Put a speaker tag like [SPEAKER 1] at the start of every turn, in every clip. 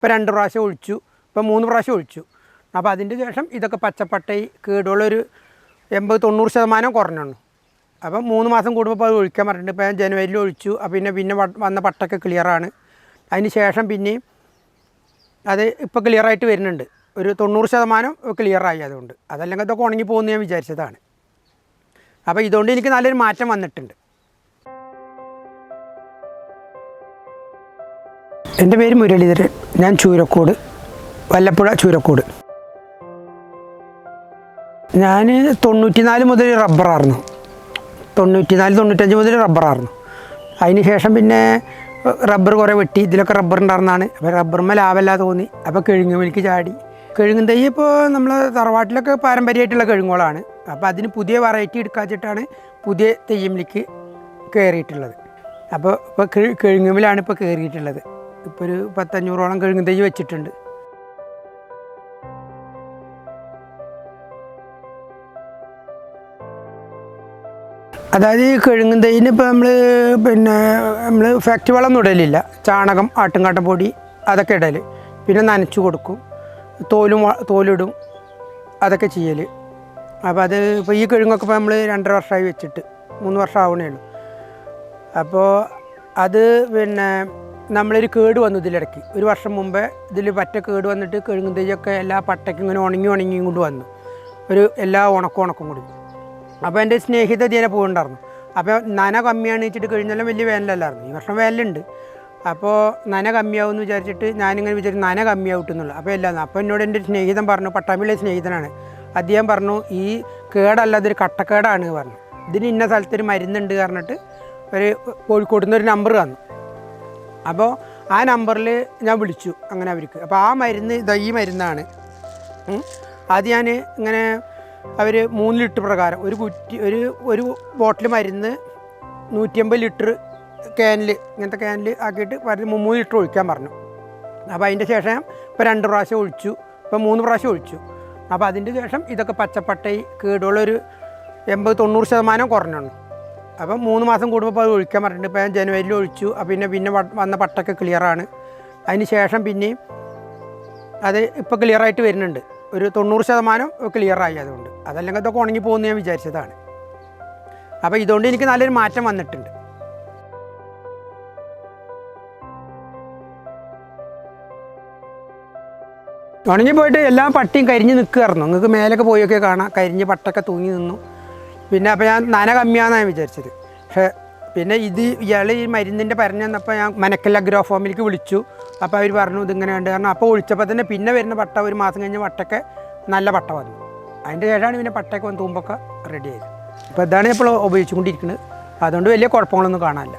[SPEAKER 1] ഇപ്പോൾ രണ്ട് പ്രാവശ്യം ഒഴിച്ചു ഇപ്പോൾ മൂന്ന് പ്രാവശ്യം ഒഴിച്ചു. അപ്പോൾ അതിന്റെ ശേഷം ഇതൊക്കെ പച്ചപ്പട്ടയി ഒരു എൺപത് തൊണ്ണൂറ് ശതമാനം കുറഞ്ഞു അപ്പം മൂന്ന് മാസം കൂടുമ്പോൾ അത് ഒഴിക്കാൻ പറഞ്ഞിട്ടുണ്ട്. ഇപ്പോൾ ജനുവരിയിൽ ഒഴിച്ചു. അപ്പോൾ പിന്നെ പിന്നെ വന്ന പട്ടൊക്കെ ക്ലിയറാണ് അതിന് ശേഷം പിന്നെയും അത് ഇപ്പോൾ ക്ലിയറായിട്ട് വരുന്നുണ്ട്. ഒരു തൊണ്ണൂറ് ശതമാനം ക്ലിയറായി അതുകൊണ്ട്. അതല്ലെങ്കിൽ ഇതൊക്കെ ഉണങ്ങി പോകുമെന്ന് ഞാൻ വിചാരിച്ചതാണ്. അപ്പോൾ ഇതുകൊണ്ട് എനിക്ക് നല്ലൊരു മാറ്റം വന്നിട്ടുണ്ട്. എന്റെ പേര് മുരളീധരൻ. ഞാൻ ചൂരക്കോട് വല്ലപ്പുഴ ചൂരക്കോട്. ഞാൻ തൊണ്ണൂറ്റിനാല് മുതൽ റബ്ബറായിരുന്നു തൊണ്ണൂറ്റിനാല് തൊണ്ണൂറ്റഞ്ച് മുതൽ റബ്ബറായിരുന്നു അതിന് ശേഷം പിന്നെ റബ്ബർ കുറേ വെട്ടി ഇതിലൊക്കെ റബ്ബർ ഉണ്ടായിരുന്നാണ് അപ്പോൾ റബ്ബറുമ്മ ലാഭമല്ല തോന്നി അപ്പോൾ കിഴുങ്ങുമലിക്ക് ചാടി. കിഴുങ്ങും തൈ ഇപ്പോൾ നമ്മൾ തറവാട്ടിലൊക്കെ പാരമ്പര്യമായിട്ടുള്ള കിഴുങ്ങോളാണ് അപ്പോൾ അതിന് പുതിയ വെറൈറ്റി എടുക്കാച്ചിട്ടാണ് പുതിയ തെയ്യമിലേക്ക് കയറിയിട്ടുള്ളത്. അപ്പോൾ ഇപ്പോൾ കിഴ് കിഴുങ്ങുമിലാണ് ഇപ്പോൾ കയറിയിട്ടുള്ളത്. ഇപ്പോൾ ഒരു പത്തഞ്ഞൂറോളം കിഴങ്ങ് തൈ വെച്ചിട്ടുണ്ട്. അതായത് ഈ കിഴങ്ങും തൈന് ഇപ്പോൾ നമ്മൾ പിന്നെ നമ്മൾ ഫാക്ടറി ഒന്നും ഇടലില്ല. ചാണകം ആട്ടുംകാട്ടം പൊടി അതൊക്കെ ഇടൽ പിന്നെ നനച്ചു കൊടുക്കും. തോലും തോലിടും. അതൊക്കെ ചെയ്യൽ അപ്പോൾ അത് ഇപ്പോൾ ഈ കിഴങ്ങൊക്കെ ഇപ്പോൾ നമ്മൾ രണ്ടര വർഷമായി വെച്ചിട്ട്. മൂന്ന് വർഷം ആവണേ ഉള്ളൂ. അപ്പോൾ അത് പിന്നെ നമ്മളൊരു കേട് വന്നു ഇതിലിടയ്ക്ക്. ഒരു വർഷം മുമ്പേ ഇതിൽ പറ്റ കേട് വന്നിട്ട് കിഴങ്ങും തൈയൊക്കെ എല്ലാ പട്ടയ്ക്കും ഇങ്ങനെ ഉണങ്ങി ഉണങ്ങി കൊണ്ട് വന്നു. ഒരു എല്ലാ ഉണക്കും ഉണക്കും കൂടി. അപ്പോൾ എന്റെ സ്നേഹിത ഇതിനെ പോകുന്നുണ്ടായിരുന്നു അപ്പോൾ നന കമ്മിയാണ് വെച്ചിട്ട് കഴിഞ്ഞാലും വലിയ വേനലല്ലായിരുന്നു. ഈ വർഷം വേനലുണ്ട്. അപ്പോൾ നന കമ്മിയാവും എന്ന് വിചാരിച്ചിട്ട് ഞാനിങ്ങനെ വിചാരിച്ചു നന കമ്മിയാവട്ടെന്നുള്ളു. അപ്പോൾ എല്ലാം അപ്പോൾ എന്നോട് എന്റെ സ്നേഹിതൻ പറഞ്ഞു പട്ടാമ്പിയിലെ സ്നേഹിതനാണ്. അദ്ദേഹം പറഞ്ഞു ഈ കേടല്ല ഇതൊരു കട്ടക്കേടാണ് പറഞ്ഞു. ഇതിന് ഇന്ന സ്ഥലത്തൊരു മരുന്നുണ്ട് പറഞ്ഞിട്ട് ഒരു കോഴിക്കോട് നിന്ന് ഒരു നമ്പർ തന്നു അപ്പോൾ ആ നമ്പറിൽ ഞാൻ വിളിച്ചു അങ്ങനെ അവർക്ക്. അപ്പോൾ ആ മരുന്ന് ഇതാ ഈ മരുന്നാണ്. അത് ഞാൻ ഇങ്ങനെ അവർ മൂന്ന് ലിറ്റർ പ്രകാരം ഒരു കുറ്റി ഒരു ഒരു ബോട്ടിൽ മരുന്ന് നൂറ്റിയമ്പത് ലിറ്റർ ക്യാനിൽ ഇങ്ങനത്തെ ക്യാനിൽ ആക്കിയിട്ട് മരുന്ന് മൂന്ന് ലിറ്റർ ഒഴിക്കാൻ പറഞ്ഞു. അപ്പോൾ അതിന്റെ ശേഷം ഇപ്പോൾ രണ്ട് പ്രാവശ്യം ഒഴിച്ചു. ഇപ്പോൾ മൂന്ന് പ്രാവശ്യം ഒഴിച്ചു. അപ്പോൾ അതിന്റെ ശേഷം ഇതൊക്കെ പച്ചപ്പട്ടൈ കേടുകളൊരു എൺപത് തൊണ്ണൂറ് ശതമാനം കുറഞ്ഞു. അപ്പം മൂന്ന് മാസം കൂടുമ്പോൾ അത് ഒഴിക്കാൻ പറഞ്ഞിട്ട് ഇപ്പം ജനുവരിയിൽ ഒഴിച്ചു. പിന്നെ പിന്നെ വന്ന പട്ടൊക്കെ ക്ലിയറാണ് അതിന് ശേഷം പിന്നെയും അത് ഇപ്പോൾ ക്ലിയറായിട്ട് വരുന്നുണ്ട്. ഒരു തൊണ്ണൂറ് ശതമാനം ക്ലിയറായി അതുകൊണ്ട്. അതല്ലെങ്കിൽ ഇതൊക്കെ ഉണങ്ങി പോകുമെന്ന് ഞാൻ വിചാരിച്ചതാണ്. അപ്പോൾ ഇതുകൊണ്ട് എനിക്ക് നല്ലൊരു മാറ്റം വന്നിട്ടുണ്ട്. ഉണങ്ങി പോയിട്ട് എല്ലാ പട്ടിയും കരിഞ്ഞ് നിൽക്കുമായിരുന്നു നിങ്ങൾക്ക് മേലൊക്കെ പോയൊക്കെ കാണാം. കരിഞ്ഞ് പട്ടൊക്കെ തൂങ്ങി നിന്നു. പിന്നെ അപ്പോൾ ഞാൻ നന കമ്മിയാണെന്നാണ് വിചാരിച്ചത്. പക്ഷേ പിന്നെ ഇത് ഇയാൾ ഈ മരുന്നിന്റെ പറഞ്ഞു തന്നപ്പോൾ ഞാൻ മനക്കൽ അഗ്രോ ഫോമിലേക്ക് വിളിച്ചു. അപ്പോൾ അവർ പറഞ്ഞു ഇതിങ്ങനെ ഉണ്ട് കാരണം അപ്പോൾ ഒഴിച്ചപ്പോൾ തന്നെ പിന്നെ വരുന്ന പട്ട ഒരു മാസം കഴിഞ്ഞ് പട്ടൊക്കെ നല്ല പട്ട വന്നു. അതിന്റെ ശേഷമാണ് പിന്നെ പട്ടയൊക്കെ വന്ന് തൂമ്പൊക്കെ റെഡി ആയത്. അപ്പോൾ ഇതാണ് ഇപ്പോൾ ഉപയോഗിച്ചുകൊണ്ടിരിക്കുന്നത് അതുകൊണ്ട് വലിയ കുഴപ്പങ്ങളൊന്നും കാണാനില്ല.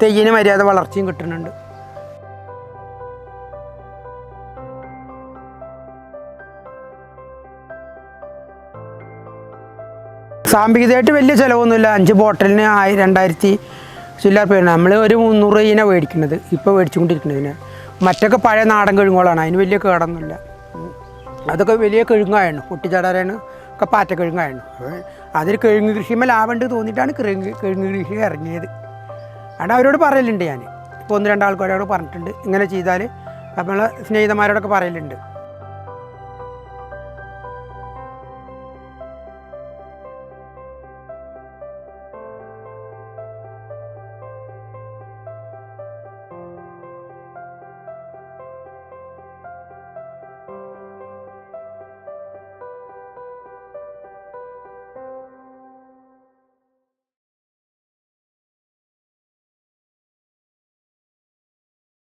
[SPEAKER 1] തെയ്യിന് മര്യാദ വളർച്ചയും കിട്ടുന്നുണ്ട്. സാമ്പത്തികമായിട്ട് വലിയ ചിലവൊന്നുമില്ല. അഞ്ച് ബോട്ടലിന് ആയി രണ്ടായിരത്തി ചില്ലറ പേരാണ് നമ്മൾ ഒരു മുന്നൂറ് ഇതിനെ മേടിക്കുന്നത്. ഇപ്പോൾ മേടിച്ചുകൊണ്ടിരിക്കുന്നതിന്. മറ്റൊക്കെ പഴയ നാടൻ കിഴുങ്ങുകളാണ്. അതിന് വലിയ കേടൊന്നുമില്ല. അതൊക്കെ വലിയ കിഴുങ്ങായാണ് പൊട്ടിച്ചാടാരാണ് ഒക്കെ പാറ്റ കിഴുങ്ങായാണ് അതിൽ കിഴുങ്ങ് കൃഷിമേ ലാഭമുണ്ട് തോന്നിയിട്ടാണ് കിഴങ്ങ് കിഴങ്ങ് കൃഷി ഇറങ്ങിയത്. അവിടെ അവരോട് പറയലുണ്ട് ഞാൻ ഇപ്പോൾ ഒന്ന് രണ്ടാൾക്കാരോട് പറഞ്ഞിട്ടുണ്ട്. ഇങ്ങനെ ചെയ്താൽ നമ്മളെ സ്നേഹിതന്മാരോടൊക്കെ പറയലുണ്ട്.